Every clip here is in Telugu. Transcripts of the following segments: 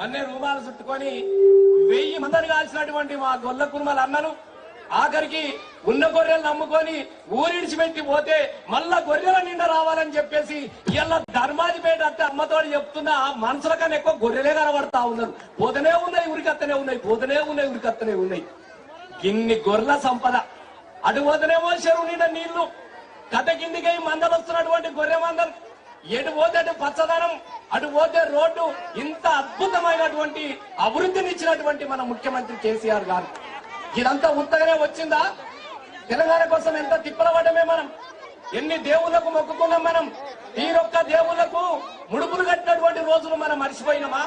మన్నే రూమాలు చుట్టుకొని వెయ్యి మందిని కాల్చినటువంటి మా గొల్ల కుర్మల అన్నలు ఆఖరికి ఉన్న గొర్రెలు నమ్ముకొని ఊరిడిచిపెట్టి పోతే మళ్ళా గొర్రెల నిండా రావాలని చెప్పేసి ఇలా ధర్మాధిపేట అంటే అమ్మతోడు చెప్తున్నా మనుషుల కన్నా ఎక్కువ గొర్రెలే కనబడతా ఉన్నారు. పోతనే ఉన్నాయి ఉరికత్తనే ఉన్నాయి పోతనే ఉన్నాయి ఉరికత్తనే ఉన్నాయి. ఇన్ని గొర్రెల సంపద. అటు పోతేనేమో చెరువు నిండా నీళ్ళు. కథ కిందికి మందలు వస్తున్నటువంటి గొర్రె మందలు. ఎటు పోతే అటు పచ్చదనం అటు పోతే రోడ్డు. ఇంత అద్భుతమైనటువంటి అభివృద్ధిని ఇచ్చినటువంటి మన ముఖ్యమంత్రి కేసీఆర్ గారు. ఇదంతా ఉత్తగానే వచ్చిందా? తెలంగాణ కోసం ఎంత తిప్పలవడమే మనం? ఎన్ని దేవుళ్ళకు మొక్కుకున్నాం మనం? తీరొక్క దేవుళ్ళకు ముడుపులు కట్టినటువంటి రోజులు మనం మర్చిపోయినామా?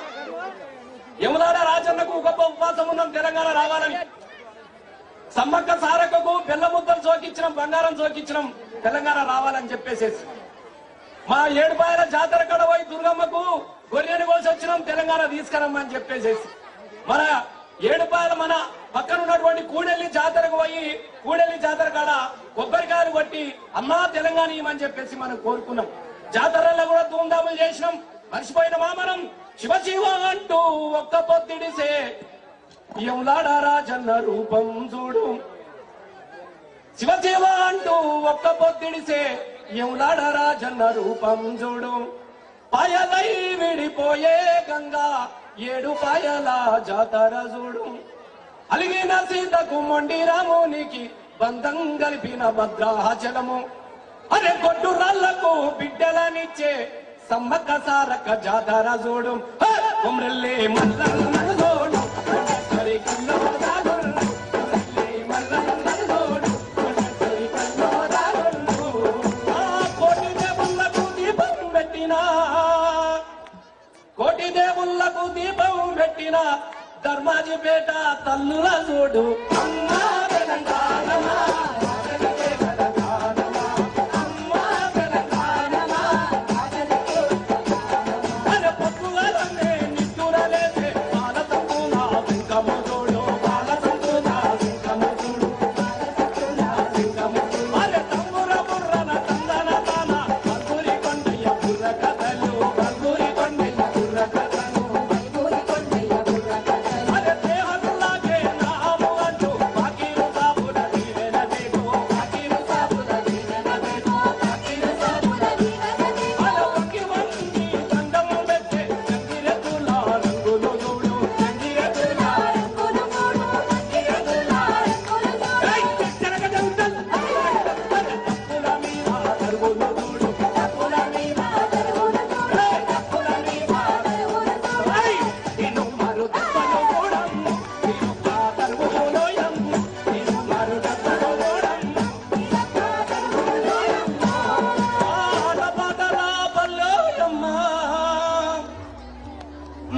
యమునాడ రాజన్నకు గొప్ప ఉపవాసం ఉన్నాం తెలంగాణ రావాలని. సమ్మక్క సారకకు బెల్లముద్దలు చోకించడం బంగారం చోకించడం తెలంగాణ రావాలని చెప్పేసేసి. మా ఏడుపాయల జాతర కడ పోయి దుర్గమ్మకు గొర్రెని కోసి వచ్చినాం తెలంగాణ తీసుకురమ్మని చెప్పేసేసి మన ఏడుపాయల మన పక్కన ఉన్నటువంటి కూడెల్లి జాతరకు పోయి కూడెల్లి జాతర కాడ కొబ్బరికాయలు కొట్టి అమ్మా తెలంగాణ ఇవ్వమని చెప్పేసి మనం కోరుకున్నాం. జాతరల్లో కూడా ధూమ్ధాములు చేసినాం. మర్చిపోయినమా మనం? శివశివ అంటూ ఒక్క పొత్తిడిసే యములాడ రాజన్న రూపం చూడు. శివ అంటూ ఒక్క పొత్తిడిసే యములాడ జన్న రూపం చూడు. పాయలై విడిపోయే గంగా ఏడు పాయల జాతర చూడు. అలిగిన సీతకు మొండి రామునికి బంధం కలిపిన భద్రాచలము అరే కొట్టు రాళ్ళకు బిడ్డలనిచ్చే సమ్మక్క సారక్క జాతర చూడు. కుమ్రెల్లి మల్లన్న చూడు. పెట్టిన ధర్మాజిపేట తల్లుల చూడు అమ్మా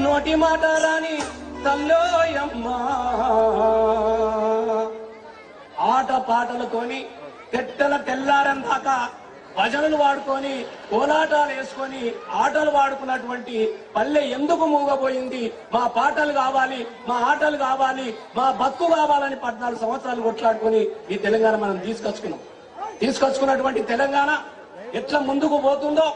నోటి మాట రాని తల్లోయమ్మా. ఆట పాటలతోని తెట్టల తెల్లారం దాకా భజనలు వాడుకొని కోలాటాలు వేసుకొని ఆటలు వాడుకున్నటువంటి పల్లె ఎందుకు మూగపోయింది మా పాటలు కావాలి మా ఆటలు కావాలి మా బతుకు కావాలని పద్నాలుగు సంవత్సరాలు కొట్లాడుకొని ఈ తెలంగాణ మనం తీసుకొచ్చుకున్నాం. తీసుకొచ్చుకున్నటువంటి తెలంగాణ ఎట్లా ముందుకు పోతుందో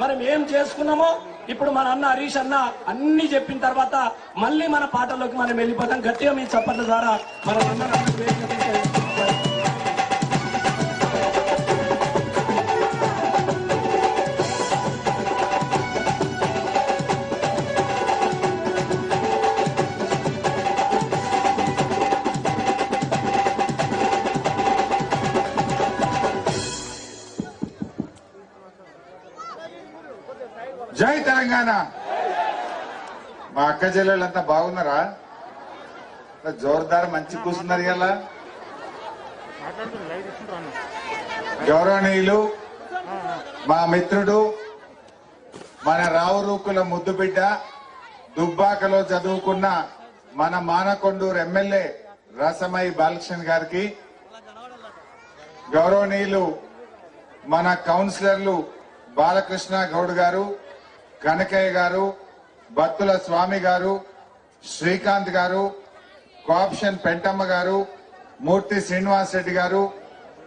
మనం ఏం చేసుకున్నామో ఇప్పుడు మన అన్న హరీష్ అన్న అన్ని చెప్పిన తర్వాత మళ్ళీ మన పాటల్లోకి మనం వెళ్ళిపోతాం. గట్టిగా మీ చప్పట్ల ద్వారా మన అందరం తెలంగాణ మా అక్క చెల్లెళ్ళంతా బాగున్నారా? జోర్దార్ మంచి కూర్చున్నారు ఇలా గౌరవనీయులు మా మిత్రుడు మన రావురూకుల ముద్దు బిడ్డ దుబ్బాకలో చదువుకున్న మన మానకొండూరు ఎమ్మెల్యే రసమై బాలకృష్ణ గారికి గౌరవనీయులు మన కౌన్సిలర్లు బాలకృష్ణ గౌడ్ గారు కనకయ్య గారు బత్తుల స్వామి గారు శ్రీకాంత్ గారు కోఆప్షన్ పెంటమ్మ గారు మూర్తి శ్రీనివాస్ రెడ్డి గారు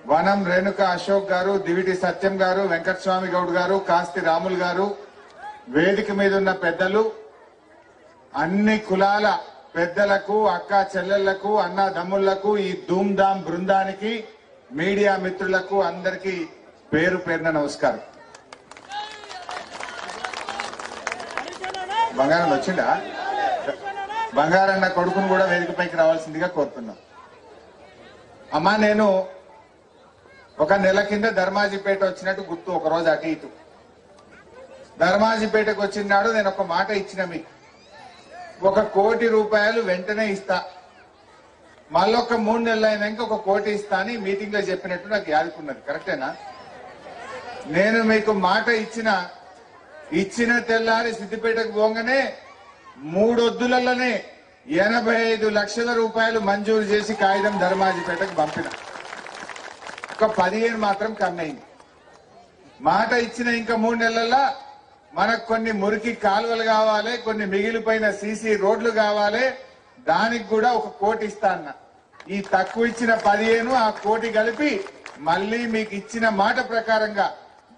వనం రేణుక అశోక్ గారు దివిటి సత్యం గారు వెంకటస్వామి గౌడ్ గారు కాస్తి రాములు గారు వేదిక మీద ఉన్న పెద్దలు అన్ని కులాల పెద్దలకు అక్క చెల్లెళ్ళకు అన్న దమ్ముళ్ళకు ఈ ధూమ్ధామ్ బృందానికి మీడియా మిత్రులకు అందరికీ పేరు పేరున నమస్కారం. బంగారం వచ్చిందా? బంగారన్న కొడుకును కూడా వేదికపైకి రావాల్సిందిగా కోరుతున్నాం. అమ్మా నేను ఒక నెల కింద ధర్మాజిపేట వచ్చినట్టు గుర్తు ఒక రోజు అటు ఇటు. ధర్మాజీపేటకు వచ్చినాడు నేను ఒక మాట ఇచ్చిన మీకు. ఒక కోటి రూపాయలు వెంటనే ఇస్తా. మళ్ళొక మూడు నెలలు అయినాక ఒక కోటి ఇస్తా అని మీటింగ్లో చెప్పినట్టు నాకు యాదుకున్నది. కరెక్టేనా? నేను మీకు మాట ఇచ్చిన ఇచ్చిన తెల్లారి సిద్దిపేటకు పోగానే మూడొద్దులలోనే ఎనభై ఐదు లక్షల రూపాయలు మంజూరు చేసి కాగితం ధర్మాజిపేటకు పంపిన. ఒక పదిహేను మాత్రం కన్నయింది మాట ఇచ్చిన ఇంకా మూడు నెలల్లో మనకు కొన్ని మురికి కాలువలు కావాలి కొన్ని మిగిలిపోయిన సీసీ రోడ్లు కావాలి దానికి కూడా ఒక కోటి ఇస్తా అన్న. ఈ తక్కువ ఇచ్చిన పదిహేను ఆ కోటి కలిపి మళ్ళీ మీకు ఇచ్చిన మాట ప్రకారంగా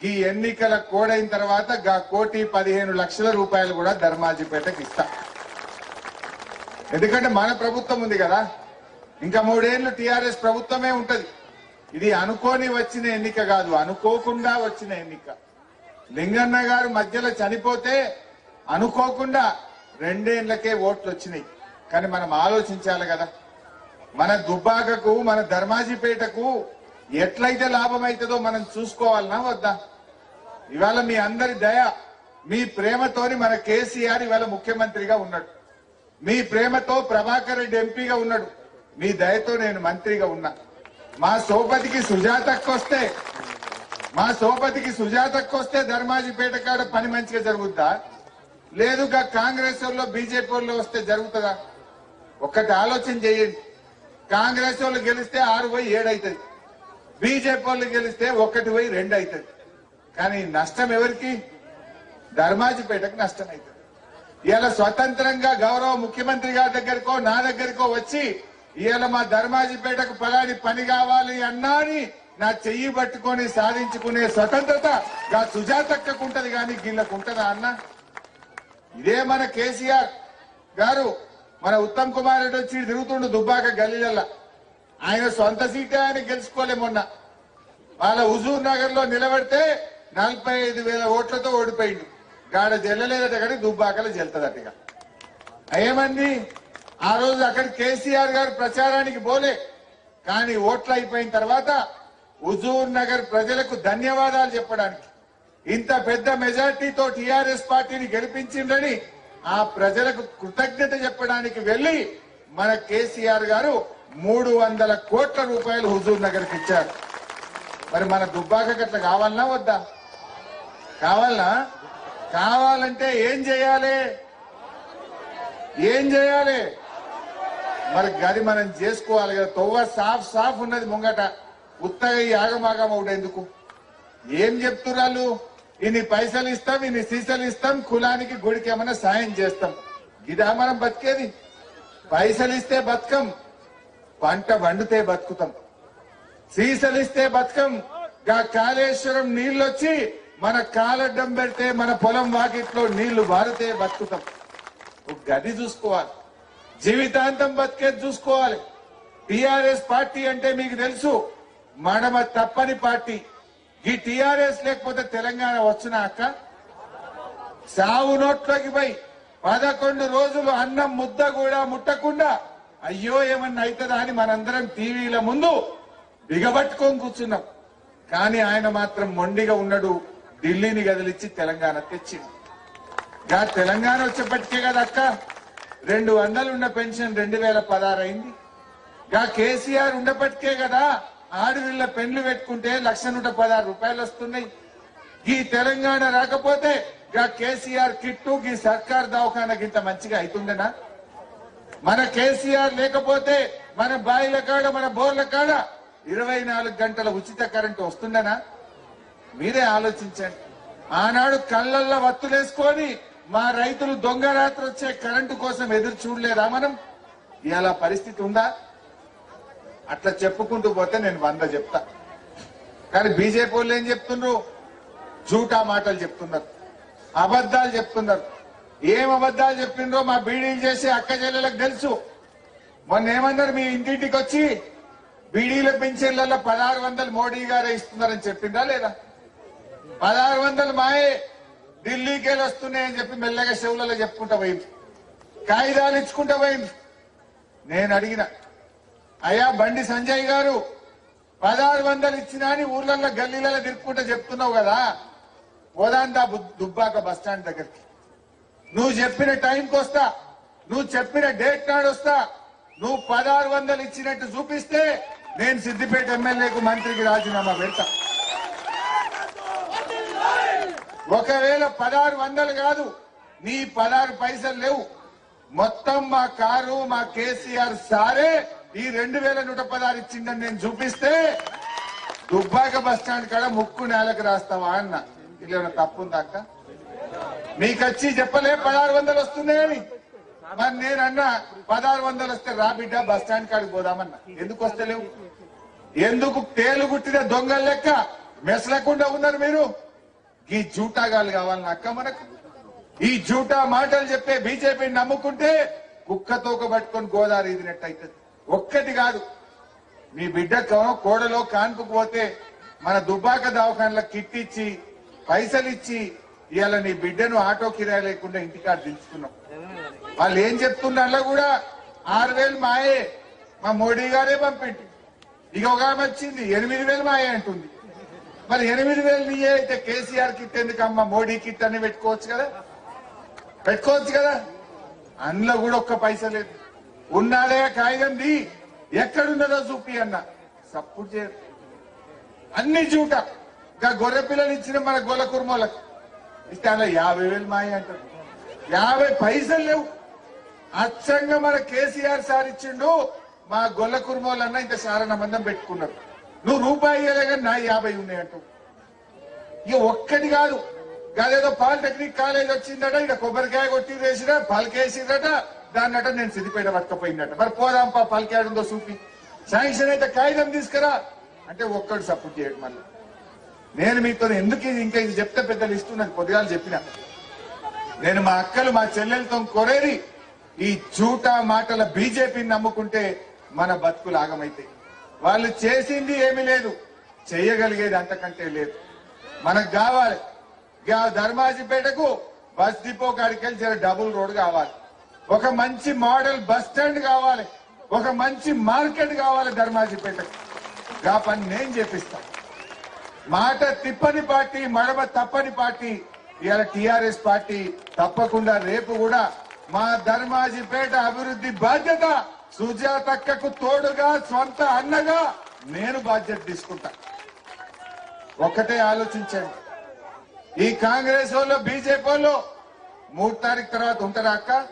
ఈ ఎన్నికల కోడైన తర్వాత గా కోటి పదిహేను లక్షల రూపాయలు కూడా ధర్మాజిపేటకి ఇస్తా. ఎందుకంటే మన ప్రభుత్వం ఉంది కదా. ఇంకా మూడేళ్ళు టిఆర్ఎస్ ప్రభుత్వమే ఉంటది. ఇది అనుకోని వచ్చిన ఎన్నిక కాదు అనుకోకుండా వచ్చిన ఎన్నిక. లింగన్న గారు మధ్యలో చనిపోతే అనుకోకుండా రెండేళ్ళకే ఓట్లు వచ్చినాయి. కానీ మనం ఆలోచించాలి కదా. మన దుబ్బాకకు మన ధర్మాజిపేటకు ఎట్లయితే లాభం అవుతుందో మనం చూసుకోవాలనా వద్దా? ఇవాళ మీ అందరి దయ మీ ప్రేమతోని మన కేసీఆర్ ఇవాళ ముఖ్యమంత్రిగా ఉన్నాడు. మీ ప్రేమతో ప్రభాకర్ రెడ్డి ఎంపీగా ఉన్నాడు. మీ దయతో నేను మంత్రిగా ఉన్నా. మా సోపతికి సుజాతకు వస్తే మా సోపతికి సుజాతకు వస్తే ధర్మాజిపేట కాడ పని మంచిగా జరుగుద్దా? లేదుగా కాంగ్రెస్ వాళ్ళు బీజేపీ వాళ్ళు వస్తే జరుగుతుందా? ఒక్కటి ఆలోచన చేయండి. కాంగ్రెస్ వాళ్ళు గెలిస్తే ఆరు పోయి ఏడు అవుతుంది బీజేపీ వాళ్ళు గెలిస్తే ఒకటి పోయి రెండు అవుతుంది కానీ నష్టం ఎవరికి? ధర్మాజిపేటకు నష్టం అవుతుంది ఇవాళ స్వతంత్రంగా గౌరవ ముఖ్యమంత్రి గారి దగ్గరకో నా దగ్గరకో వచ్చి ఇవాళ మా ధర్మాజిపేటకు పలాని పని కావాలి అన్నా అని నా చెయ్యి పట్టుకొని సాధించుకునే స్వతంత్రత గా సుజాతక్కకు ఉంటది కానీ వీళ్ళకు ఉంటదా అన్న? ఇదే మన కేసీఆర్ గారు మన ఉత్తమ్ కుమార్ రెడ్డి వచ్చి తిరుగుతుండు దుబ్బాక గల్లీలల్లా. ఆయన సొంత సీటే ఆయన గెలుచుకోలే మొన్న. వాళ్ళ హుజూర్ నగర్లో నిలబడితే నలభై ఐదు వేల ఓట్లతో ఓడిపోయిండు. గాడ జల్లలేదట కానీ దుబ్బాకలు జల్తదట ఇక. ఏమంది ఆ రోజు అక్కడ కేసీఆర్ గారు ప్రచారానికి పోలే. కానీ ఓట్లు అయిపోయిన తర్వాత హుజూర్ నగర్ ప్రజలకు ధన్యవాదాలు చెప్పడానికి. ఇంత పెద్ద మెజార్టీతో టిఆర్ఎస్ పార్టీని గెలిపించిందని ఆ ప్రజలకు కృతజ్ఞత చెప్పడానికి వెళ్ళి మన కేసీఆర్ గారు మూడు వందల కోట్ల రూపాయలు హుజూర్ నగర్కి ఇచ్చారు. మరి మన దుబ్బాక గట్ల కావాలన్నా వద్దా? కావాలనా కావాలంటే ఏం చేయాలి? ఏం చేయాలి? మరి గది మనం చేసుకోవాలి కదా. తొవ్వ సాఫ్ సాఫ్ ఉన్నది ముంగట. ఉత్తగా యాగమాగం ఆగమాగం ఎందుకు? ఏం చెప్తున్నారు ఇన్ని పైసలు ఇస్తాం ఇన్ని సీసలు ఇస్తాం కులానికి గుడికి ఏమైనా సాయం చేస్తాం. ఇదా మనం బతికేది? పైసలు ఇస్తే బతకం పంట వండితే బతుకుతాం. సీసలు ఇస్తే బతకం. గా కాళేశ్వరం నీళ్ళొచ్చి మన కాలడ్డం పెడితే మన పొలం వాకిట్లో నీళ్ళు వారితే బతుకుతాం. ఒక గది చూసుకోవాలి. జీవితాంతం బతికేది చూసుకోవాలి. టిఆర్ఎస్ పార్టీ అంటే మీకు తెలుసు మడమ తప్పని పార్టీ. ఈ టిఆర్ఎస్ లేకపోతే తెలంగాణ వచ్చినాక అక్క? సావు నోట్లోకి పోయి పదకొండు రోజులు అన్నం ముద్ద కూడా ముట్టకుండా అయ్యో ఏమన్నా అవుతుందా అని మనందరం టీవీల ముందు బిగబట్టుకొని కూర్చున్నాం. కానీ ఆయన మాత్రం మొండిగా ఉన్నాడు. ఢిల్లీని కదిలించి తెలంగాణ తెచ్చింది. గా తెలంగాణ వచ్చేప్పటికే కదా అక్క? రెండు వందలు ఉన్న పెన్షన్ రెండు వేల పదహారు అయింది. గా కేసీఆర్ ఉండప్పటికే కదా ఆడవిళ్ళ పెన్లు పెట్టుకుంటే లక్ష నూట పదహారు రూపాయలు వస్తున్నాయి. ఈ తెలంగాణ రాకపోతే గా కేసీఆర్ కిట్టు ఈ సర్కార్ దవాఖానకి ఇంత మంచిగా అవుతుందనా మన కేసీఆర్ లేకపోతే మన బాయిల కాడ మన బోర్ల కాడ ఇరవై నాలుగు గంటల ఉచిత కరెంటు వస్తుందనా? మీరే ఆలోచించండి. ఆనాడు కళ్ళల్లో వత్తులేసుకొని మా రైతులు దొంగ రాత్రి వచ్చే కరెంటు కోసం ఎదురు చూడలేదా మనం? ఇలా పరిస్థితి ఉందా? అట్లా చెప్పుకుంటూ పోతే నేను వంద చెప్తా. కానీ బీజేపీ వాళ్ళు ఏం చెప్తున్నారు జూటా మాటలు చెప్తున్నారు. అబద్ధాలు చెప్తున్నారు. ఏం అబద్ధాలు చెప్పిండ్రో మా బీడీలు చేసే అక్క చెల్లెలకు తెలుసు. మొన్న ఏమన్నారు మీ ఇంటింటికి వచ్చి బీడీల పెన్షన్లలో పదహారు వందలు మోడీ గారే ఇస్తున్నారని చెప్పిండ్రా లేదా? పదహారు వందలు మాయే ఢిల్లీకి వెళ్ళి వస్తున్నాయని చెప్పి మెల్లగా చెవులలో చెప్పుకుంటా పోయింది. కాగితాలు ఇచ్చుకుంటా పోయింది. నేను అడిగిన అయ్యా బండి సంజయ్ గారు పదహారు వందలు ఇచ్చినా అని ఊర్లలో గల్లీలలో తిరుక్కుంటా చెప్తున్నావు కదా. పోదాందా దుబ్బాక బస్ స్టాండ్ దగ్గరికి. నువ్వు చెప్పిన టైంకి వస్తా నువ్వు చెప్పిన డేట్ నాడు వస్తా. నువ్వు పదహారు వందలు ఇచ్చినట్టు చూపిస్తే నేను సిద్దిపేట ఎమ్మెల్యేకు మంత్రికి రాజీనామా పెడతా. ఒకవేళ పదహారు వందలు కాదు నీ పదహారు పైసలు లేవు. మొత్తం మా కారు మా కేసీఆర్ సారే ఈ రెండు వేల నూట పదహారు ఇచ్చిందని నేను చూపిస్తే దుబ్బాక బస్ స్టాండ్ కాడ ముక్కు నేలకు రాస్తావా అన్న. ఇది ఏమైనా అక్క? మీకు వచ్చి చెప్పలే పదహారు వందలు వస్తున్నాయని. మరి నేను పదహారు వందలు వస్తే రా బిడ్డ బస్ స్టాండ్ కాడికి పోదామన్నా. ఎందుకు వస్తలేవు? ఎందుకు తేలు గుట్టిన దొంగల లెక్క మెసలకుండా ఉన్నారు మీరు? ఈ జూటాగాలు కావాలని అక్క మనకు. ఈ జూటా మాటలు చెప్పే బీజేపీని నమ్ముకుంటే కుక్కతోక పట్టుకొని గోదావరి ఇదినట్టు అవుతుంది ఒక్కటి కాదు. మీ బిడ్డకు కోడలో కాన్పుకు పోతే మన దుబ్బాక దవాఖానలో కిట్ ఇచ్చి పైసలు ఇచ్చి ఇవాళ నీ బిడ్డను ఆటో కిరాయి లేకుండా ఇంటికాడ దించుకున్నాం. వాళ్ళు ఏం చెప్తున్నారు కూడా ఆరు వేలు మాయే. మా మోడీ గారే పంపిండు. ఇక ఒక ఆమె వచ్చింది ఎనిమిది వేలు మాయే అంటుంది. మరి ఎనిమిది వేలు నీయే అయితే కేసీఆర్ కిట్ ఎందుకు అమ్మ మోడీ కిట్ అని పెట్టుకోవచ్చు కదా? పెట్టుకోవచ్చు కదా? అందులో కూడా ఒక్క పైస లేదు. ఉన్నాడే కాగితం ది ఎక్కడున్నదో చూపి అన్న. సప్పుడు చేయరు అన్ని చూట. ఇంకా గొర్రె పిల్లలు ఇచ్చిన మన గొల్ల కుర్మోలకు ఇస్తే అలా యాభై వేలు మాయ అంటారు. యాభై పైసలు లేవు. అచ్చంగా మన కేసీఆర్ సార్ ఇచ్చిండు. మా గొల్ల కుర్మోలన్న ఇంత సారణ మందం పెట్టుకున్నారు. నువ్వు రూపాయి కానీ నా యాభై ఉన్నాయి ఇక ఒక్కటి కాదు. గదేదో పాలిటెక్నిక్ కాలేజ్ వచ్చిందట ఇక కొబ్బరికాయ కొట్టి వేసినా పలికేసిందట దాన్నట నేను సిద్దిపేట పట్టుకపోయిందట మరి పోదాంపా పలికేయడంతో చూపి. శాంక్షన్ అయితే కాగితం తీసుకురా. అంటే ఒక్కడు సపోర్ట్ చేయడు మళ్ళీ. నేను మీతో ఎందుకు ఇది ఇంకా ఇది చెప్తే పెద్దలు నాకు పొద్దుగాలు చెప్పిన. నేను మా అక్కలు మా చెల్లెలతో కొరేది ఈ చూటా మాటల బీజేపీని నమ్ముకుంటే మన బతుకులు ఆగమైతాయి. వాళ్ళు చేసింది ఏమీ లేదు. చేయగలిగేది అంతకంటే లేదు. మనకు కావాలి. గా ధర్మాజిపేటకు బస్ డిపో కాడికి వెళ్ళి డబుల్ రోడ్ కావాలి. ఒక మంచి మోడల్ బస్ స్టాండ్ కావాలి. ఒక మంచి మార్కెట్ కావాలి ధర్మాజిపేటకు. గా పని నేను చేపిస్తా. మాట తిప్పని పార్టీ మడమ తప్పని పార్టీ ఇవాళ టిఆర్ఎస్ పార్టీ తప్పకుండా రేపు కూడా మా ధర్మాజిపేట అభివృద్ధి బాధ్యత సుజాతక్కకు తోడుగా సొంత అన్నగా నేను బాధ్యత తీసుకుంటా. ఒక్కటే ఆలోచించండి. ఈ కాంగ్రెస్ వాళ్ళు బీజేపీ వాళ్ళు మూడు తారీఖు తర్వాత ఉంటారా అక్క?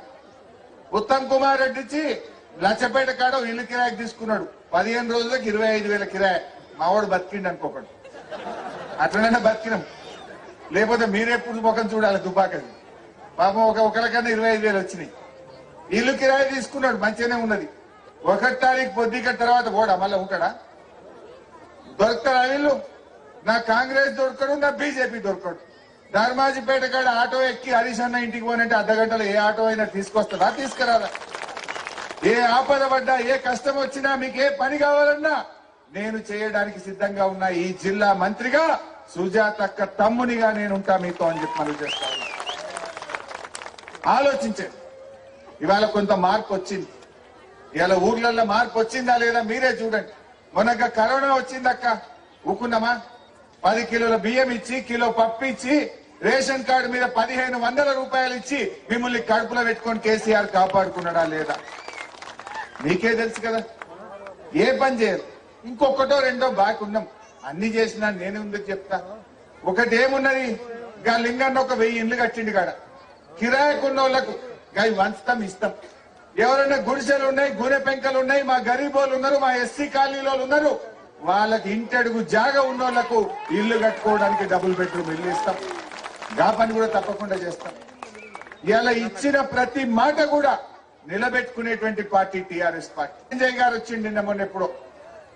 ఉత్తమ్ కుమార్ రెడ్డిచ్చి లచ్చపేట కాడ ఇల్లు కిరాయికి తీసుకున్నాడు. పదిహేను రోజులకు ఇరవై ఐదు వేల కిరాయి. మావాడు బతికిండు అనుకోకండి. అట్లనైనా బతికినాం. లేకపోతే మీరెప్పుడు ముఖం చూడాలి దుబాకది. పాపం ఒక ఒకరికన్నా ఇరవై ఐదు వేలు వచ్చినాయి. ఇల్లు కిరాయి తీసుకున్నాడు మంచిగానే ఉన్నది. ఒకటి తారీఖు పొద్దుక తర్వాత పోడా మళ్ళీ ఉంటాడా? దొరుకుతాడా వీళ్ళు నా కాంగ్రెస్ దొరకడు నా బీజేపీ దొరకడు. ధర్మాజిపేట కాడ ఆటో ఎక్కి హరీష్ అన్న ఇంటికి పోనంటే అర్ధ గంటలో ఏ ఆటో అయినా తీసుకొస్తుందా తీసుకురాదా ఏ ఆపద పడ్డా ఏ కష్టం వచ్చినా మీకు ఏ పని కావాలన్నా నేను చేయడానికి సిద్ధంగా ఉన్న ఈ జిల్లా మంత్రిగా సుజాతక్క తమ్మునిగా నేను ఉంటా మీతో అని చెప్పి మనం చేస్తా ఆలోచించండి. ఇవాళ కొంత మార్పు వచ్చింది. ఇవాళ ఊర్లలో మార్పు వచ్చిందా లేదా మీరే చూడండి. మొన్నక కరోనా వచ్చిందక్క. ఊకున్నామా పది కిలోల బియ్యం ఇచ్చి కిలో పప్పు ఇచ్చి రేషన్ కార్డు మీద పదిహేను వందల రూపాయలు ఇచ్చి మిమ్మల్ని కడుపులో పెట్టుకొని కేసీఆర్ కాపాడుకున్నాడా లేదా? మీకే తెలుసు కదా. ఏ పని చేయరు. ఇంకొకటో రెండో బాకీ ఉన్నాం. అన్ని చేసినా నేను ఎందుకు చెప్తా. ఒకటి ఏమున్నది ఇంకా లింగాన్ని ఒక వెయ్యి ఇండ్లు కట్టిండు కాడ. కిరాయకున్న వాళ్ళకు గవి వంచుతాం ఇస్తాం ఎవరైనా గుడిసెలు ఉన్నాయి గునె పెంకలు ఉన్నాయి మా గరీబోళ్ళు ఉన్నారు మా ఎస్సీ కాలనీలో ఉన్నారు వాళ్ళకి ఇంటడుగు జాగా ఉన్న వాళ్ళకు ఇల్లు కట్టుకోవడానికి డబుల్ బెడ్రూమ్ ఇల్లు ఇస్తాం. గా పని కూడా తప్పకుండా చేస్తాం. ఇలా ఇచ్చిన ప్రతి మాట కూడా నిలబెట్టుకునేటువంటి party TRS party. Sanjay garu వచ్చిండి నిన్న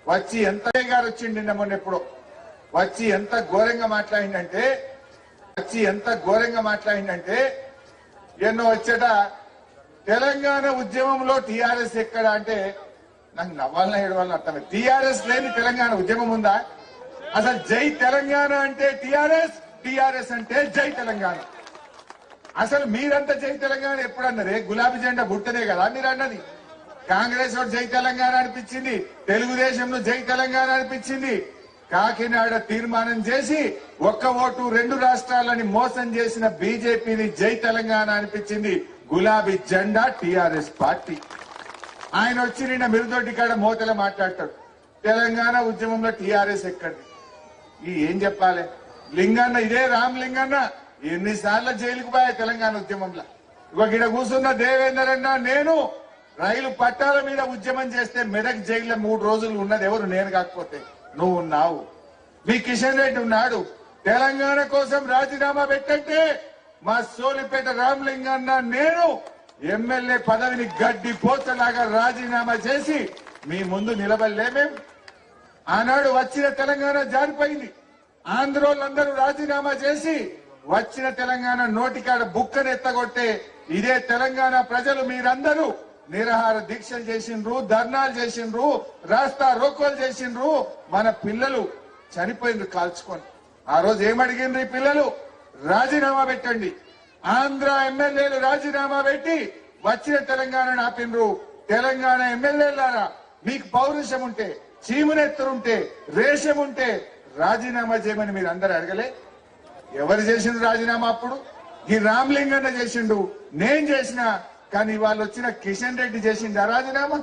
వచ్చి ఎంత గారు వచ్చిండి నిన్న వచ్చి ఎంత ఘోరంగా మాట్లాడిందంటే వచ్చి ఎంత ఘోరంగా మాట్లాడిందంటే ఎన్నో వచ్చేట తెలంగాణ ఉద్యమంలో టిఆర్ఎస్ ఎక్కడ అంటే నాకు నవ్వాలన ఏడవాలని అర్థం టిఆర్ఎస్ లేని తెలంగాణ ఉద్యమం ఉందా? అసలు జై తెలంగాణ అంటే టిఆర్ఎస్ టిఆర్ఎస్ అంటే జై తెలంగాణ. అసలు మీరంతా జై తెలంగాణ ఎప్పుడు అన్నదే గులాబీ జెండా బుట్టనే కదా మీరు అన్నది. కాంగ్రెస్ వాడు జై తెలంగాణ అనిపించింది తెలుగుదేశంలో జై తెలంగాణ అనిపించింది కాకినాడ తీర్మానం చేసి ఒక్క ఓటు రెండు రాష్ట్రాలని మోసం చేసిన బీజేపీని జై తెలంగాణ అనిపించింది గులాబీ జెండా టిఆర్ఎస్ పార్టీ. ఆయన వచ్చి నిన్న మిరుదొడ్డి కాడ మోతల మాట్లాడతాడు. తెలంగాణ ఉద్యమంలో టిఆర్ఎస్ ఎక్కడి. ఈ ఏం చెప్పాలి? లింగన్న ఇదే రామ్ లింగన్న ఎన్నిసార్లు జైలుకు పోయా తెలంగాణ ఉద్యమంలో? ఇక గిడ కూర్చున్న దేవేందర్ అన్న నేను రైలు పట్టాల మీద ఉద్యమం చేస్తే మెదక్ జైల్లో మూడు రోజులు ఉన్నది ఎవరు? నేను కాకపోతే. నువ్వు ఉన్నావు. మీ కిషన్ రెడ్డి ఉన్నాడు. తెలంగాణ కోసం రాజీనామా పెట్టంటే మా సోలిపేట రామలింగన్న నేను ఎమ్మెల్యే పదవిని గడ్డి పోతలాగా రాజీనామా చేసి మీ ముందు నిలబడలేమేం? ఆనాడు వచ్చిన తెలంగాణ జారిపోయింది. ఆంధ్రోళ్ళందరూ రాజీనామా చేసి వచ్చిన తెలంగాణ నోటికాడ బుక్కను ఎత్తగొట్టే ఇదే తెలంగాణ ప్రజలు మీరందరూ నిరాహార దీక్షలు చేసిండ్రు ధర్నాలు చేసిండ్రు రాస్తా రోకోలు చేసిండ్రు. మన పిల్లలు చనిపోయిండ్రు కాల్చుకొని. ఆ రోజు ఏమడిగిండ్రు ఈ పిల్లలు? రాజీనామా పెట్టండి. ఆంధ్ర ఎమ్మెల్యేలు రాజీనామా పెట్టి వచ్చిన తెలంగాణను ఆపిండ్రు. తెలంగాణ ఎమ్మెల్యేలారా మీకు పౌరుషం ఉంటే చీమునెత్తరుంటే రేషం ఉంటే రాజీనామా చేయమని మీరు అందరు అడగలే? ఎవరు చేసింది రాజీనామా అప్పుడు? ఈ రామలింగన్న చేసిండు. నేను చేసిన కానీ వాళ్ళు వచ్చిన కిషన్ రెడ్డి చేసిందా ఆ రాజీనామా?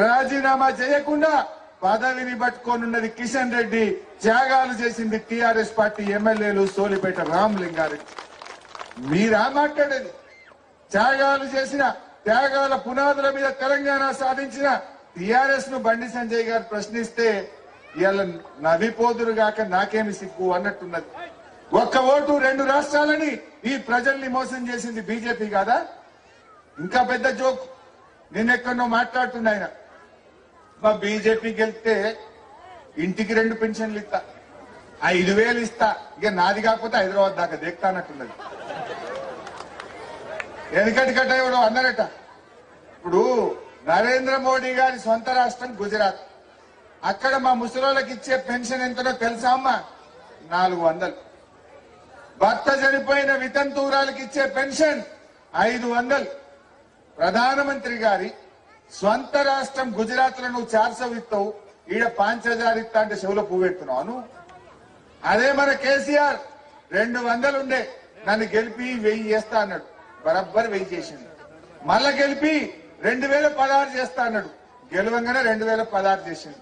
రాజీనామా చేయకుండా పదవిని పట్టుకోనున్నది కిషన్ రెడ్డి త్యాగాలు చేసింది టిఆర్ఎస్ పార్టీ ఎమ్మెల్యేలు సోలిపేట రామలింగారెడ్డి. మీరా మాట్లాడేది? త్యాగాలు చేసిన త్యాగాల పునాదుల మీద తెలంగాణ సాధించిన టిఆర్ఎస్ను బండి సంజయ్ గారు ప్రశ్నిస్తే ఇవాళ నవిపోదురు గాక నాకేమి సిగ్గు అన్నట్టున్నది. ఒక్క ఓటు రెండు రాష్ట్రాలని ఈ ప్రజల్ని మోసం చేసింది బీజేపీ కాదా? ఇంకా పెద్ద జోక్. నిన్నెక్కడో మాట్లాడుతున్నా ఆయన. మా బీజేపీకి వెళ్తే ఇంటికి రెండు పెన్షన్లు ఇస్తా. ఐదు వేలు ఇస్తా. ఇక నాది కాకపోతే హైదరాబాద్ దాకా దేక్తానట్టున్నది వెనకటి కట్ట ఎవడో అన్నారట. ఇప్పుడు నరేంద్ర మోడీ గారి సొంత రాష్ట్రం గుజరాత్. అక్కడ మా ముసలోళ్ళకి ఇచ్చే పెన్షన్ ఎంతనో తెలుసా అమ్మా? నాలుగు వందలు. భర్త చనిపోయిన వితంతువురాలకి ఇచ్చే పెన్షన్ ఐదు వందలు. ప్రధానమంత్రి గారి స్వంత రాష్ట్రం గుజరాత్లో నువ్వు చార్సవ్ ఈడ పాంచ్ హజార్ అంటే చెవులో పువ్వు అదే మన కేసీఆర్. రెండు వందలు ఉండే నన్ను గెలిపి వెయ్యి చేస్తా అన్నాడు. బరబ్బర్ వెయ్యి చేసింది మళ్ళా గెలిపి రెండు వేల పదహారు చేస్తా అన్నాడు. గెలవంగానే రెండు వేల పదహారు చేసింది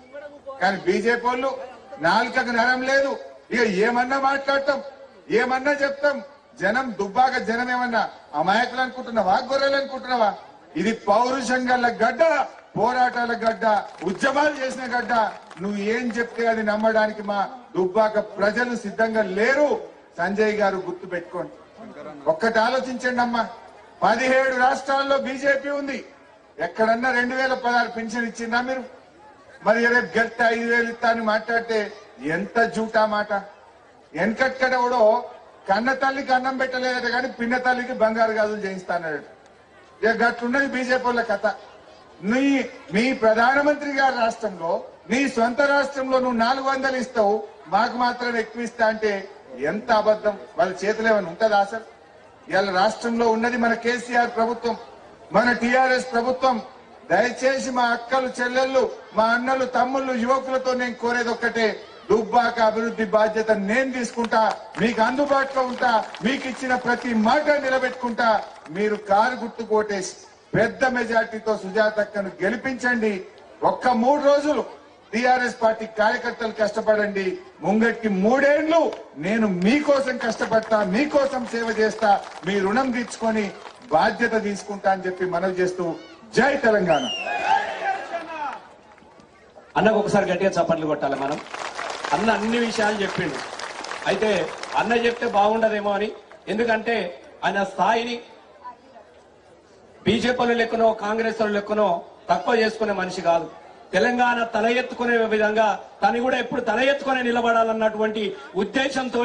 కానీ బీజేపీ వాళ్ళు నాలుకకు నరం లేదు. ఇక ఏమన్నా మాట్లాడతాం. ఏమన్నా చెప్తాం. జనం దుబ్బాక జనం ఏమన్నా అమాయకులు అనుకుంటున్నావా? గొర్రెలు అనుకుంటున్నావా? ఇది పౌరుషం గల గడ్డ పోరాటాల గడ్డ ఉద్యమాలు చేసిన గడ్డ. నువ్వు ఏం చెప్తే అది నమ్మడానికి మా దుబ్బాక ప్రజలు సిద్ధంగా లేరు. సంజయ్ గారు గుర్తు పెట్టుకోండి. ఒక్కటి ఆలోచించండి అమ్మా. పదిహేడు రాష్ట్రాల్లో బీజేపీ ఉంది. ఎక్కడన్నా రెండు వేల పదహారు పెన్షన్ ఇచ్చిందా మీరు? మరి రేపు గెలిస్తే ఐదు వేలు ఇస్తా అని మాట్లాడితే ఎంత జూటా మాట? వెనకట్టడవడో కన్న తల్లికి అన్నం పెట్టలేదట కానీ పిన్న తల్లికి బంగారు గాజులు చేయిస్తానట గట్లున్నది బీజేపీ వాళ్ళ కథ. నీ మీ ప్రధానమంత్రి గారి రాష్ట్రంలో నీ సొంత రాష్ట్రంలో నువ్వు నాలుగు వందలు ఇస్తావు మాకు మాత్రం ఎక్కువ ఇస్తా అంటే ఎంత అబద్ధం? వాళ్ళ చేతిలో ఏమైనా ఉంటుందా సార్? ఇవాళ రాష్ట్రంలో ఉన్నది మన కేసీఆర్ ప్రభుత్వం మన టిఆర్ఎస్ ప్రభుత్వం. దయచేసి మా అక్కలు చెల్లెళ్ళు మా అన్నలు తమ్ముళ్ళు యువకులతో నేను కోరేది ఒక్కటే దుబ్బాక అభివృద్ధి బాధ్యత నేను తీసుకుంటా మీకు అందుబాటులో ఉంటా మీకు ఇచ్చిన ప్రతి మాట నిలబెట్టుకుంటా. మీరు కారు గుర్తు కోటేసి పెద్ద మెజార్టీతో సుజాతక్కను గెలిపించండి. ఒక్క మూడు రోజులు టిఆర్ఎస్ పార్టీ కార్యకర్తలు కష్టపడండి. ముంగట్టి మూడేళ్ళు నేను మీకోసం కష్టపడతా మీకోసం సేవ చేస్తా మీ రుణం తీర్చుకొని బాధ్యత తీసుకుంటా అని చెప్పి మనవి చేస్తూ జై తెలంగాణ. అన్నకు ఒకసారి గట్టిగా చప్పట్లు కొట్టాలి మనం. అన్న అన్ని విషయాలు చెప్పిండు. అయితే అన్న చెప్తే బాగుండదేమో అని. ఎందుకంటే ఆయన స్థాయిని బీజేపీలు లెక్కనో కాంగ్రెస్ లెక్కనో తక్కువ చేసుకునే మనిషి కాదు. తెలంగాణ తల ఎత్తుకునే విధంగా తను కూడా ఎప్పుడు తల ఎత్తుకునే నిలబడాలన్నటువంటి ఉద్దేశంతో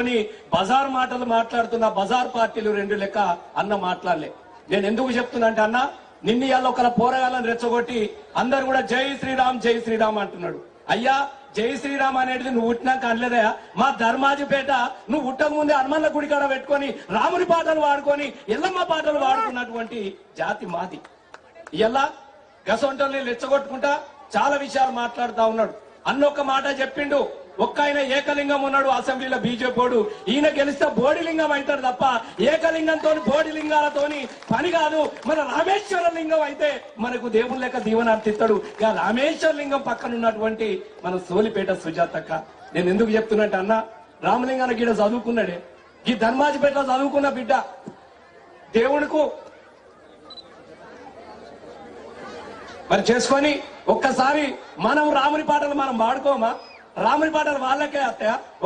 బజార్ మాటలు మాట్లాడుతున్న బజార్ పార్టీలు రెండు లెక్క అన్న మాట్లాడలే. నేను ఎందుకు చెప్తున్నా అంటే అన్న నిన్న ఇవాళ ఒకళ్ళ పోరగాళ్ళని రెచ్చగొట్టి అందరు కూడా జై శ్రీరామ్ జై శ్రీరామ్ అంటున్నాడు. అయ్యా జై శ్రీరామ్ అనేది నువ్వు ఉట్టినాక అనలేదయా మా ధర్మాజిపేట నువ్వు పుట్టక ముందే హనుమన్న గుడి కాడ పెట్టుకొని రాముని పాటలు వాడుకొని ఎల్లమ్మ పాటలు వాడుకున్నటువంటి జాతి మాది. ఎలా గసొంటల్ని రెచ్చగొట్టుకుంటా చాలా విషయాలు మాట్లాడుతా ఉన్నాడు. అన్నొక్క మాట చెప్పిండు. ఒక్క ఆయన ఏకలింగం ఉన్నాడు అసెంబ్లీలో బీజేపీ ఈయన గెలిస్తే బోడిలింగం అవుతాడు తప్ప ఏకలింగంతో బోడిలింగాలతోని పని కాదు. మన రామేశ్వర లింగం అయితే మనకు దేవుని లెక్క దీవెన అర్థిస్తాడు ఇక రామేశ్వర లింగం పక్కన ఉన్నటువంటి మన సోలిపేట సుజాతక్క నేను ఎందుకు చెప్తున్నట్టు అన్న? రామలింగానికి ఈడ చదువుకున్నాడే. ఈ ధర్మాజిపేట చదువుకున్న బిడ్డ. దేవుడికు మరి చేసుకొని ఒక్కసారి మనం రాముని పాటలు మనం పాడుకోమా? రాముడి పాటలు వాళ్ళకే అత్తయా